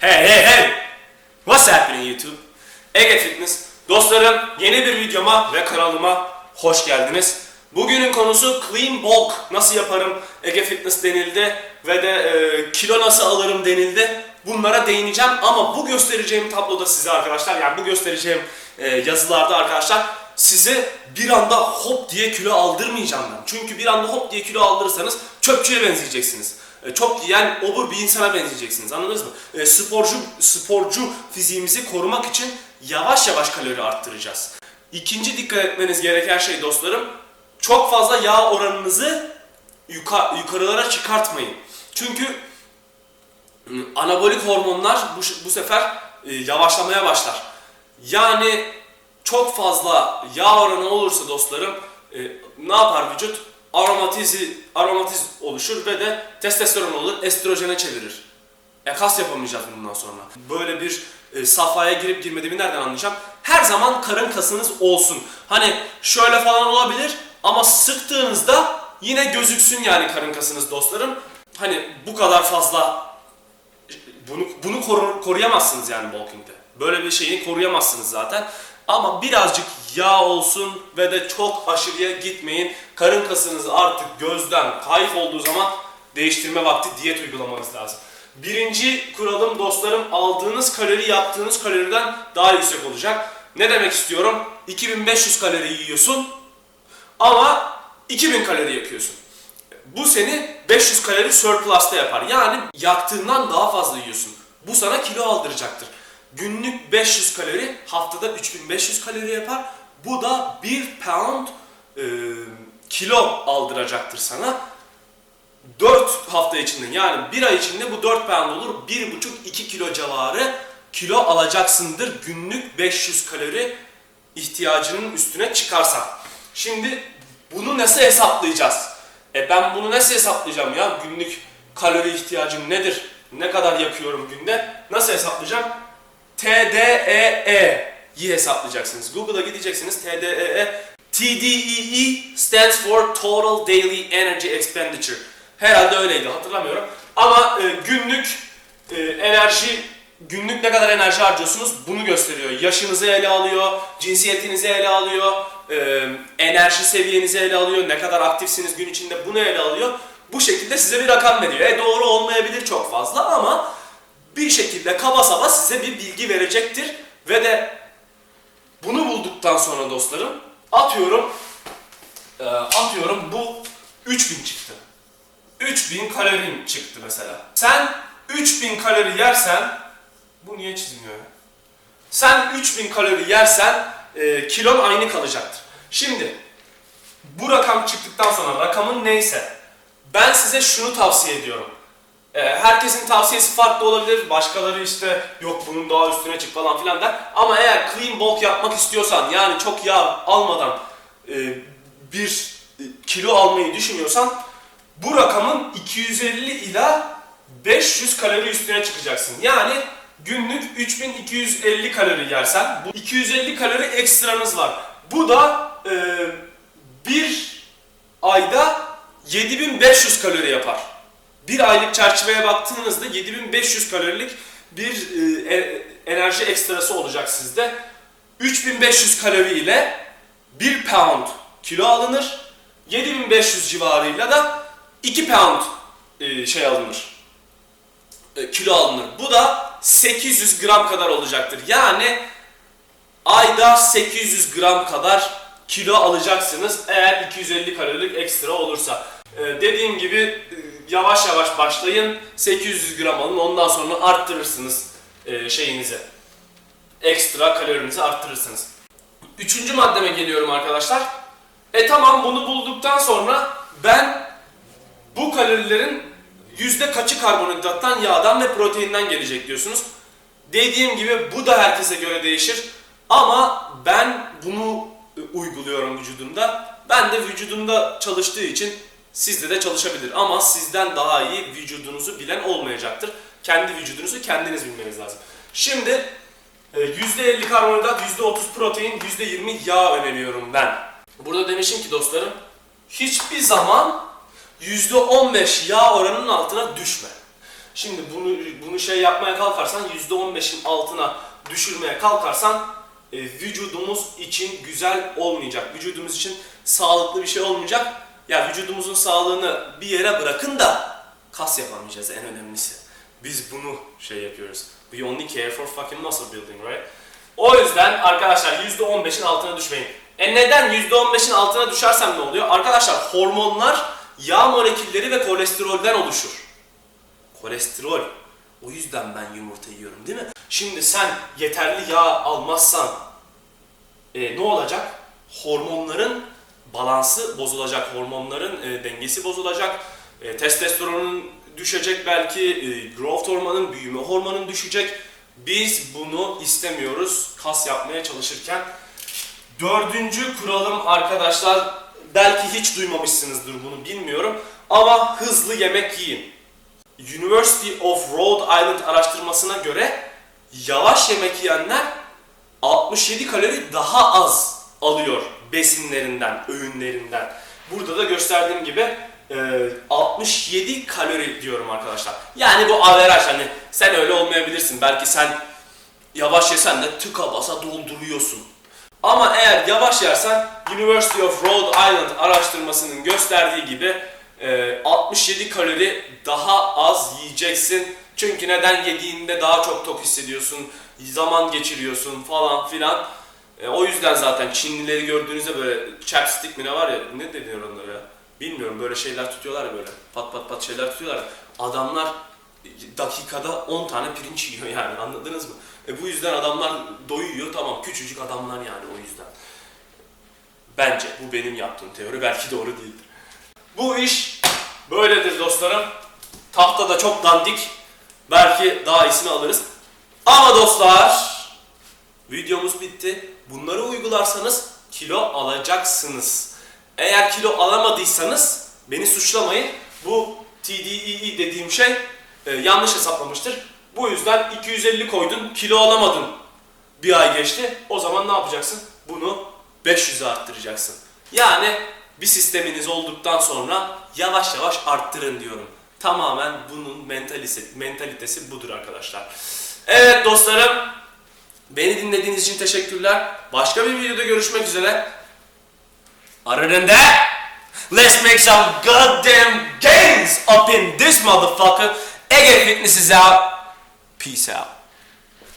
Hey hey hey! What's happening YouTube? Ege Fitness. Dostlarım yeni bir videoma ve kanalıma hoş geldiniz. Bugünün konusu clean bulk nasıl yaparım Ege Fitness denildi ve de e, kilo nasıl alırım denildi. Bunlara değineceğim ama bu göstereceğim tabloda size arkadaşlar yani bu göstereceğim e, yazılarda arkadaşlar size bir anda hop diye kilo aldırmayacağım ben. Çünkü bir anda hop diye kilo aldırırsanız çöpçüye benzeyeceksiniz. E, çok yiyen obur bir insana benzeyeceksiniz. Anladınız mı? E, sporcu sporcu fiziğimizi korumak için yavaş yavaş kalori arttıracağız. İkinci dikkat etmeniz gereken şey dostlarım, çok fazla yağ oranınızı yuka- yukarılara çıkartmayın. Çünkü anabolik hormonlar bu, bu sefer e, yavaşlamaya başlar. Yani çok fazla yağ oranı olursa dostlarım ne yapar vücut? Aromatizi, aromatiz oluşur ve de testosteron olur, estrojene çevirir. E kas yapamayacağız bundan sonra. Böyle bir e, safhaya girip girmediğimi nereden anlayacağım? Her zaman karın kasınız olsun. Hani şöyle falan olabilir ama sıktığınızda yine gözüksün yani karın kasınız dostlarım. Hani bu kadar fazla bunu bunu koru- koruyamazsınız yani bulking'de. Böyle bir şeyi koruyamazsınız zaten. Ama birazcık yağ olsun ve de çok aşırıya gitmeyin. Karın kasınız artık gözden kayıp olduğu zaman değiştirme vakti diyet uygulamanız lazım. Birinci kuralım dostlarım aldığınız kalori yaptığınız kaloriden daha yüksek olacak. Ne demek istiyorum? 2500 kalori yiyorsun ama 2000 kalori yakıyorsun. Bu seni 500 kalori surplus'ta yapar. Yani yaktığından daha fazla yiyorsun. Bu sana kilo aldıracaktır. Günlük 500 kalori, haftada 3500 kalori yapar. Bu da 1 pound e, kilo aldıracaktır sana. 4 hafta içinde yani 1 ay içinde bu 4 pound olur. 1,5-2 kilo civarı kilo alacaksındır günlük 500 kalori ihtiyacının üstüne çıkarsan. Şimdi bunu nasıl hesaplayacağız? E ben bunu nasıl hesaplayacağım ya? Günlük kalori ihtiyacım nedir? Ne kadar yakıyorum günde? Nasıl hesaplayacağım? TDEE'yi hesaplayacaksınız. Google'a gideceksiniz. TDEE TDEE stands for Total Daily Energy Expenditure. Herhalde öyleydi hatırlamıyorum. Ama e, günlük e, enerji günlük ne kadar enerji harcıyorsunuz bunu gösteriyor. Yaşınızı ele alıyor, cinsiyetinizi ele alıyor, e, enerji seviyenizi ele alıyor, ne kadar aktifsiniz gün içinde bunu ele alıyor. Bu şekilde size bir rakam veriyor. E doğru olmayabilir çok fazla ama bir şekilde kaba saba size bir bilgi verecektir ve de bunu bulduktan sonra dostlarım atıyorum e, atıyorum bu 3000 çıktı. 3000 kalorin çıktı mesela. Sen 3000 kalori yersen bu niye çizmiyor ya? Sen 3000 kalori yersen e, kilon aynı kalacaktır. Şimdi bu rakam çıktıktan sonra rakamın neyse ben size şunu tavsiye ediyorum. E, herkesin tavsiyesi farklı olabilir. Başkaları işte yok bunun daha üstüne çık falan filan der. Ama eğer clean bulk yapmak istiyorsan yani çok yağ almadan e, bir e, kilo almayı düşünüyorsan bu rakamın 250 ila 500 kalori üstüne çıkacaksın. Yani günlük 3250 kalori yersen bu 250 kalori ekstranız var. Bu da e, bir ayda 7500 kalori yapar. Bir aylık çerçeveye baktığınızda 7500 kalorilik bir e, e- enerji ekstrası olacak sizde. 3500 kalori ile 1 pound kilo alınır. 7500 civarıyla da 2 pound e, şey alınır. Kilo alınır. Bu da 800 gram kadar olacaktır. Yani ayda 800 gram kadar kilo alacaksınız eğer 250 kalorilik ekstra olursa. Dediğim gibi yavaş yavaş başlayın. 800 gram alın ondan sonra arttırırsınız e, şeyinizi. Ekstra kalorinizi arttırırsınız. Üçüncü maddeme geliyorum arkadaşlar. E tamam bunu bulduktan sonra ben bu kalorilerin yüzde kaçı karbonhidrattan, yağdan ve proteinden gelecek diyorsunuz. Dediğim gibi bu da herkese göre değişir. Ama ben bunu uyguluyorum vücudumda. Ben de vücudumda çalıştığı için sizde de çalışabilir. Ama sizden daha iyi vücudunuzu bilen olmayacaktır. Kendi vücudunuzu kendiniz bilmeniz lazım. Şimdi e, %50 karbonhidrat, %30 protein, %20 yağ öneriyorum ben. Burada demişim ki dostlarım, hiçbir zaman %15 yağ oranının altına düşme. Şimdi bunu bunu şey yapmaya kalkarsan %15'in altına düşürmeye kalkarsan e, vücudumuz için güzel olmayacak. Vücudumuz için sağlıklı bir şey olmayacak. Ya vücudumuzun sağlığını bir yere bırakın da kas yapamayacağız en önemlisi. Biz bunu şey yapıyoruz. We only care for fucking muscle building, right? O yüzden arkadaşlar %15'in altına düşmeyin. E neden %15'in altına düşersem ne oluyor? Arkadaşlar hormonlar yağ molekülleri ve kolesterolden oluşur. Kolesterol. O yüzden ben yumurta yiyorum değil mi? Şimdi sen yeterli yağ almazsan e, ne olacak? Hormonların balansı bozulacak, hormonların e, dengesi bozulacak, e, testosteronun düşecek belki, e, growth hormonun, büyüme hormonun düşecek. Biz bunu istemiyoruz kas yapmaya çalışırken. Dördüncü kuralım arkadaşlar, belki hiç duymamışsınızdır bunu bilmiyorum ama hızlı yemek yiyin. University of Rhode Island araştırmasına göre yavaş yemek yiyenler 67 kalori daha az alıyor besinlerinden, öğünlerinden. Burada da gösterdiğim gibi e, 67 kalori diyorum arkadaşlar. Yani bu averaj hani sen öyle olmayabilirsin. Belki sen yavaş yesen de tıka basa dolduruyorsun. Ama eğer yavaş yersen University of Rhode Island araştırmasının gösterdiği gibi e, 67 kalori daha az yiyeceksin. Çünkü neden yediğinde daha çok tok hissediyorsun, zaman geçiriyorsun falan filan. E, o yüzden zaten Çinlileri gördüğünüzde böyle chapstick mi ne var ya, ne deniyor onlara ya? Bilmiyorum böyle şeyler tutuyorlar ya böyle, pat pat pat şeyler tutuyorlar. Adamlar dakikada 10 tane pirinç yiyor yani anladınız mı? E, bu yüzden adamlar doyuyor tamam küçücük adamlar yani o yüzden. Bence bu benim yaptığım teori belki doğru değildir. Bu iş böyledir dostlarım. Tahta da çok dandik. Belki daha iyisini alırız. Ama dostlar videomuz bitti. Bunları uygularsanız kilo alacaksınız. Eğer kilo alamadıysanız beni suçlamayın. Bu TDEE dediğim şey e, yanlış hesaplamıştır. Bu yüzden 250 koydun, kilo alamadın. Bir ay geçti. O zaman ne yapacaksın? Bunu 500'e arttıracaksın. Yani bir sisteminiz olduktan sonra yavaş yavaş arttırın diyorum. Tamamen bunun mentalitesi, mentalitesi budur arkadaşlar. Evet dostlarım, beni dinlediğiniz için teşekkürler. Başka bir videoda görüşmek üzere. Other that, let's make some goddamn gains up in this motherfucker. Ege Fitness is out. Peace out.